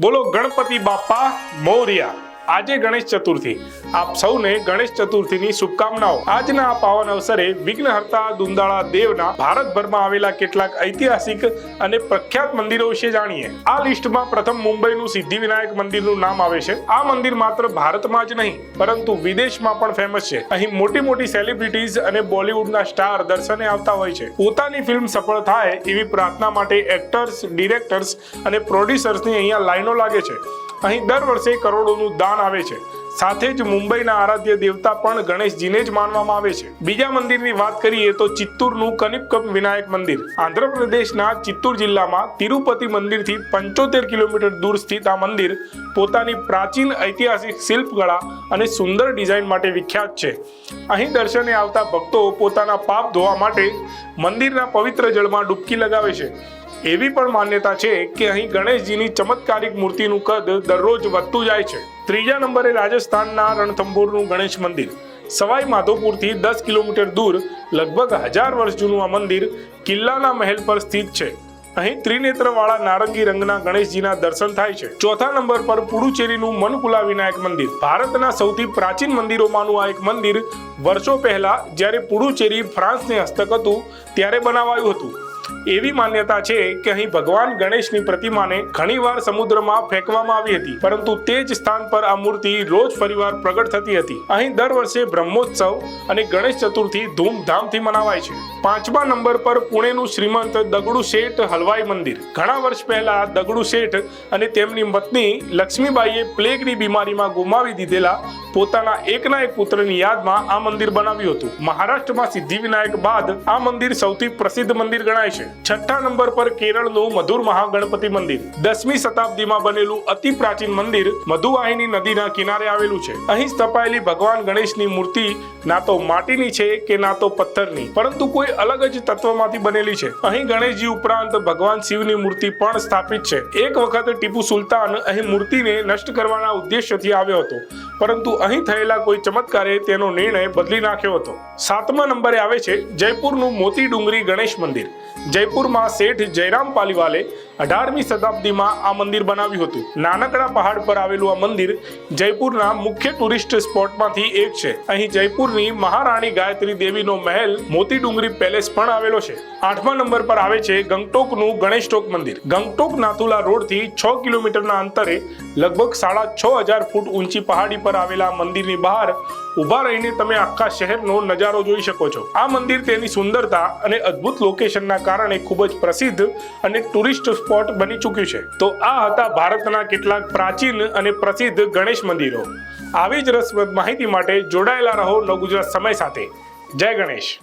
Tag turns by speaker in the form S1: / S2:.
S1: બોલો ગણપતિ બાપા મોર્યા. આજે ગણેશ ચતુર્થી. આપ સૌને ગણેશ ચતુર્થીની શુભકામનાઓ. આજના આ પાવન અવસરે વિઘ્નહર્તા દુંદાળા દેવના ભારતભરમાં આવેલા કેટલાક ઐતિહાસિક અને પ્રખ્યાત મંદિરો વિશે જાણીએ. આ લિસ્ટમાં પ્રથમ મુંબઈનું સિદ્ધિવિનાયક મંદિરનું નામ આવે છે. આ મંદિર માત્ર ભારતમાં જ નહીં, પરંતુ વિદેશમાં પણ ફેમસ છે. અહીં મોટી મોટી સેલિબ્રિટીઝ અને બોલિવૂડના સ્ટાર દર્શને આવતા હોય છે. પોતાની ફિલ્મ સફળ થાય એવી પ્રાર્થના માટે એક્ટર્સ ડિરેક્ટર્સ અને પ્રોડ્યુસર્સની અહીંયા લાઈનો લાગે છે. અહીં દર વર્ષે કરોડોનું દાન આવે છે. સાથે જ મુંબઈના આરાધ્ય દેવતા પણ ગણેશજીને જ માનવામાં આવે છે. બીજા મંદિરની વાત કરીએ તો ચિત્તૂરનું કનિપકમ વિનાયક મંદિર. આંધ્રપ્રદેશના ચિત્તૂર જિલ્લામાં તિરુપતિ મંદિરથી પંચોતેર કિલોમીટર દૂર સ્થિત આ મંદિર પોતાની પ્રાચીન ઐતિહાસિક શિલ્પકળા અને સુંદર ડિઝાઇન માટે વિખ્યાત છે. અહીં દર્શને આવતા ભક્તો પોતાના પાપ ધોવા માટે મંદિરના પવિત્ર જળમાં ડૂબકી લગાવે છે. એવી પણ માન્યતા છે કે અહીં ગણેશજીની ચમત્કારિક મૂર્તિનું કદ દરરોજ વધતું જાય છે. ત્રીજા નંબરે રાજસ્થાનના રણથંભોરનું ગણેશ મંદિર. સવાઈ માધોપુરથી દસ કિલોમીટર દૂર, લગભગ હજાર વર્ષ જૂનું આ મંદિર કિલ્લાના મહેલ પર સ્થિત છે. અહીં ત્રિનેત્રવાળા નારંગી રંગના ગણેશજીના દર્શન થાય છે. ચોથા નંબર પર પુડુચેરીનું મનકુલા વિનાયક મંદિર. ભારતના સૌથી પ્રાચીન મંદિરોમાંનું આ એક મંદિર વર્ષો પહેલા જ્યારે પુડુચેરી ફ્રાન્સને હસ્તક હતું, ત્યારે બનાવાયું હતું. એવી માન્યતા છે કે અહીં ભગવાન ગણેશની પ્રતિમાને ઘણીવાર સમુદ્રમાં ફેંકવામાં આવી હતી, પરંતુ તે જ સ્થાન પર આ મૂર્તિ રોજ ફરીવાર પ્રગટ થતી હતી. અહીં દર વર્ષે બ્રહ્મોત્સવ અને ગણેશ ચતુર્થી ધૂમધામથી મનાવાય છે. પાંચમા નંબર પર પુણેનું શ્રીમંત દગડુ શેઠ હલવાઈ મંદિર. ઘણા વર્ષ પહેલા દગડુ શેઠ અને તેમની પત્ની લક્ષ્મીબાઈએ પ્લેગની બીમારીમાં ગુમાવી દીધેલા પોતાના એકના એક પુત્રની યાદમાં આ મંદિર બનાવ્યું હતું. મહારાષ્ટ્રમાં સિદ્ધિવિનાયક બાદ આ મંદિર સૌથી પ્રસિદ્ધ મંદિર ગણાય છે છઠ્ઠા નંબર પર કેરળનું મધુર મહાગણપતિ મંદિર. દસમી શતાબ્દીમાં બનેલું અતિ પ્રાચીન મંદિર મધુવાહિની નદીના કિનારે આવેલું છે. અહીં સ્થપાયેલી ભગવાન ગણેશની મૂર્તિ ના તો માટીની છે કે ના તો પથ્થરની. પરંતુ કોઈ અલગ જ તત્વમાંથી બનેલી છે. અહીં ગણેશજી ઉપરાંત ભગવાન શિવની મૂર્તિ પણ સ્થાપિત છે. એક વખત ટીપુ સુલતાન અહીં મૂર્તિને નષ્ટ કરવાના ઉદ્દેશ્યથી આવ્યો હતો. પરંતુ અહીં થયેલા કોઈ ચમત્કારે તેનો નિર્ણય બદલી નાખ્યો હતો. સાતમા નંબરે આવે છે જયપુરનું મોતી ડુંગરી ગણેશ મંદિર. જયપુરમાં શેઠ જયરામ પાલીવાલે અઢારમી શતાબ્દીમાં આ મંદિર બનાવ્યું હતું. નાનકડા પહાડ પર આવેલું આ મંદિર જયપુરના મુખ્ય ટુરિસ્ટ સ્પોટમાંથી એક છે. અહીં જયપુરની મહારાણી ગાયત્રી દેવીનો મહેલ મોતી ડુંગરી પેલેસ પણ આવેલો છે. આઠમા નંબર પર આવે છે ગંગટોકનું ગણેશટોક મંદિર. ગંગટોક નાથુલા રોડથી છ કિલોમીટરના અંતરે લગભગ સાડા છ હજાર ફૂટ ઊંચી પહાડી પર આવેલા આ મંદિરની બહાર ઊભા રહીને તમે આખા શહેરનો નજારો જોઈ શકો છો. આ મંદિર તેની સુંદરતા અને અદ્ભુત લોકેશનના કારણે ખૂબ જ પ્રસિદ્ધ અને ટુરિસ્ટ સ્પોટ બની ચૂક્યું છે. તો આ હતા ભારતના કેટલાક પ્રાચીન અને પ્રસિદ્ધ ગણેશ મંદિરો. આવી જ રસપ્રદ માહિતી માટે જોડાયેલા રહો નવગુજરાત સમય સાથે. જય ગણેશ.